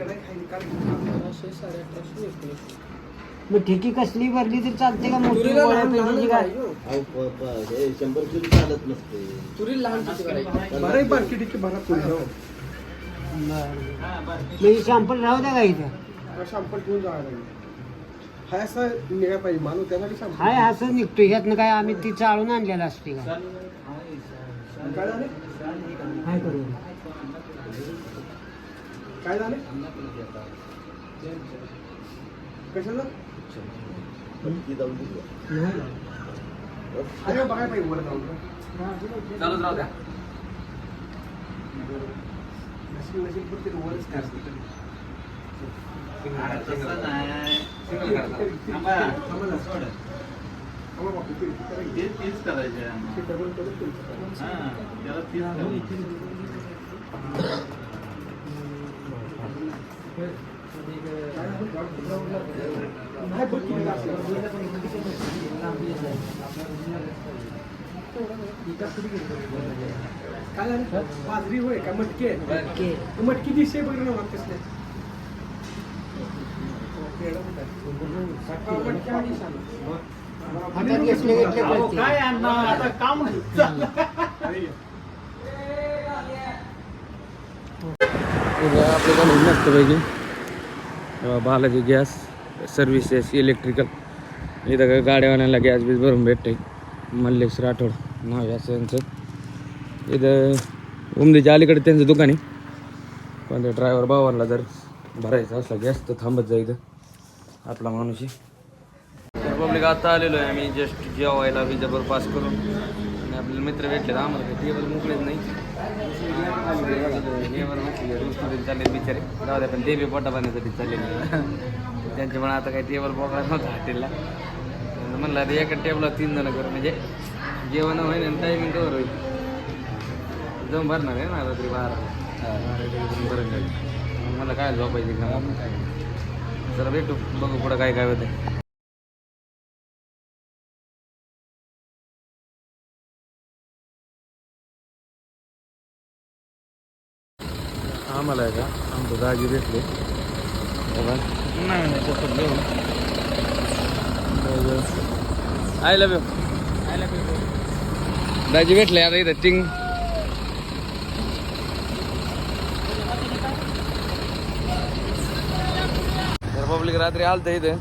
अठराशे साडे अठराशे एकोणीस मग ठेकी कसली भरली तरी चालते का? मोठी तुरीला गोळ्या लहान पेंडीची लहान काय? आहे, हो. अहो, प- प- हे शंभर किलो चालत नसते. तुरी लहान किती करायची बरं भरा हो. शॅम्पल राहू द्या का इथं? शॅम्पल घेऊन जावं लागेल. हाय असं निघा पाहिजे माणूस त्याला की शॅम्पल हाय असं निघतो. ह्यातनं काय आम्ही ती चाळून आणलेलं असते का? काय झाले? काय करू. काय झाले? कशाला. अरे पाहिजे वर जाऊन चालूच राहू द्या. नशीब नशीब पण ते वरच काय असतं तरी. तसं नाही. सिंगल करायचं. तीच. हा, त्याला तीच काय झालं बाजरी होय का मटकी आहे मटकी दिसते बघ ना मग कसले. काय आता काम चाललं. आपल्याकडे मस्त बालाजी गॅस सर्व्हिसेस इलेक्ट्रिकल. इथं काय गाड्यावाल्याला गॅस बीज भरून भेटते मल्लेश राठोड नाव याचं यांचं. इथं उमदीच्या अलीकडे त्यांचं दुकान आहे. पण ते ड्रायव्हर भावांना जर भरायचा असला गॅस तर थांबत जा इथं. आपला माणूस तर पब्लिक आता आलेलो आहे आम्ही. जस्ट जेवायला विजापूर पास करून. आणि आपले मित्र भेटले तर आम्हाला टेबल मोकळेच नाही चालले बिचारे जाऊ द्या पण ते बी पोटा पाण्यासाठी चाललेले त्यांच्या पण आता काही टेबल बोकळा नव्हता हॉटेलला म्हणलं आता एका टेबलला तीन जण करू म्हणजे जेवण होईल आणि टायमिंग कवर होईल जाऊन भरणार आहे ना रात्री बारा बारा भरून जाईल मग मला काय झोपायची का? जरा भेटू बघू पुढं काय काय होतं आम्हाला आहे का? आमचं दाजी भेटले. I love you I love you दाजी भेटले आता इथं टिंग. पब्लिक रात्री आलतं इथं.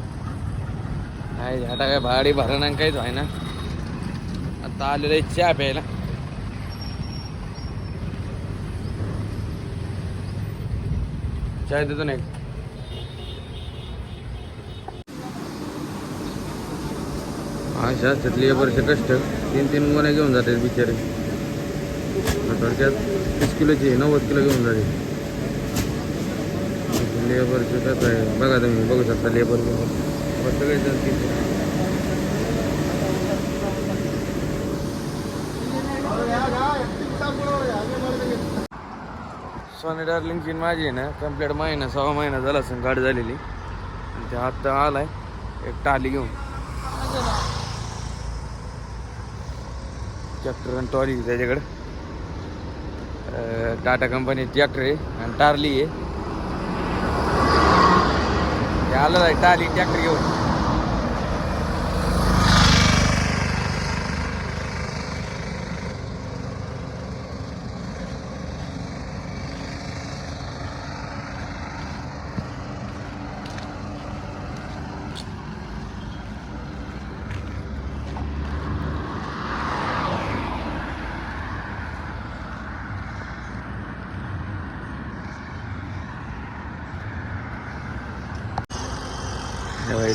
नाही आता काय भाडी भरणं काहीच व्हाय ना आता आलेलं आहे चहा प्यायला. चाय देतो नाही अशा असतात लेबरचे कष्ट. तीन तीन गोण्या घेऊन जातात बिचारे. थोडक्यात तीस किलोची नव्वद किलो घेऊन जाते. लेबरचे कसं आहे? बघा तुम्ही बघू शकता लेबर सगळे तीन सोनी डार्लिंगची माझी आहे ना कंप्लीट महिना सहा महिना झाला असं गाडी झालेली. आणि ते आत्ता आलाय एक टाली घेऊन. ट्रॅक्टर आणि टॉली त्याच्याकडे. टाटा कंपनी ट्रॅक्टर आहे आणि टारली आहे. ते आलं आहे टाली ट्रॅक्टर घेऊन.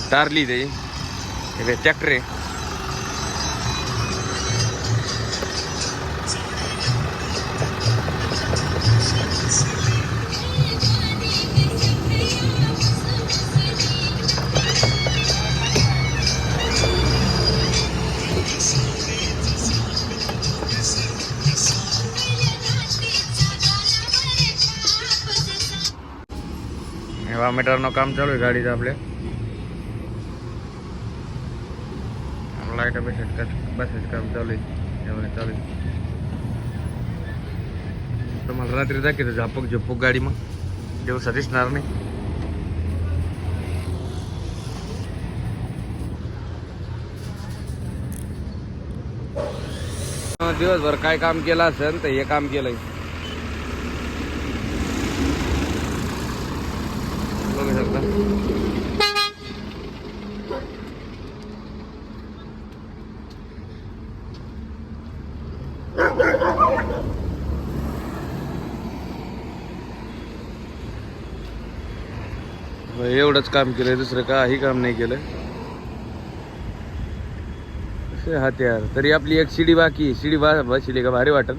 हे बघ, टारली ते हे ट्रॅक्टर आहे हेवा मीटरनं काम चालू आहे बसायचं बसायचं काम चालू आहे. जेवण चालू आहे. तुम्हाला रात्री दाखवतो झापक झपक गाडी मग. दिवसा दिसणार नाही. दिवसभर काय काम केलं असेल तर हे काम केलंय. बघू शकता. एवढंच काम केलंय दुसरं काही काम नाही केलं असे हात यार तरी आपली एक शिडी बाकी आहे. शिडी बा बसली का भारी वाटल.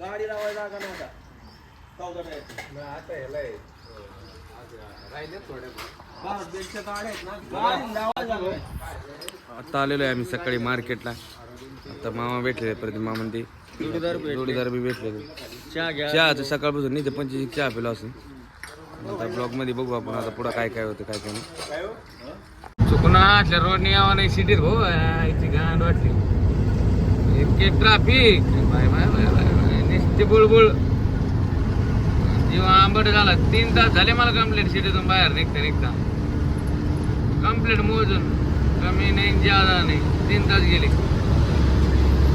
गाडी लावायला. आता आलेलो आहे आम्ही सकाळी मार्केटला. आता मामा भेटले परत मामा ते. जोडीदार बी भेटले. चहाचं सकाळपासून नाही ते पंचवीस चहा पिला असं आता ब्लॉगमध्ये बघू आपण आता पुढं काय काय होतं काय काय नाही. चुकून आटल्या रोडने यावं नाही सिटीत हो याची गांड वाटली. इतके traffic bye bye bye bye bye. नुसते बुळबुळ. जेव्हा आंबट झाला. तीन तास झाले मला कंप्लीट सिटीतून बाहेर निघता निघता. कंप्लीट मोजून. कमी नाही जादा नाही. तीन तास गेले.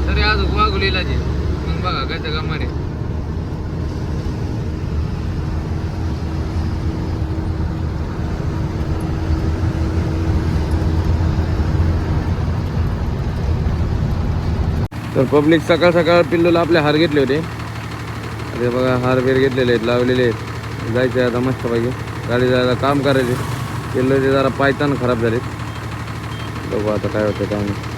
तरी आज वागुलीला जे मग बघा कसं गमारे तर पब्लिक सकाळ सकाळ पिल्लूला आपले हार घेतले होते. अरे बघा हार बेर घेतलेले आहेत लावलेले आहेत. जायचे आता मस्त पाहिजे गाडी जायला काम करायचे. पिल्लूचे जरा पायतान खराब झाले बघू आता काय होतं काय नाही.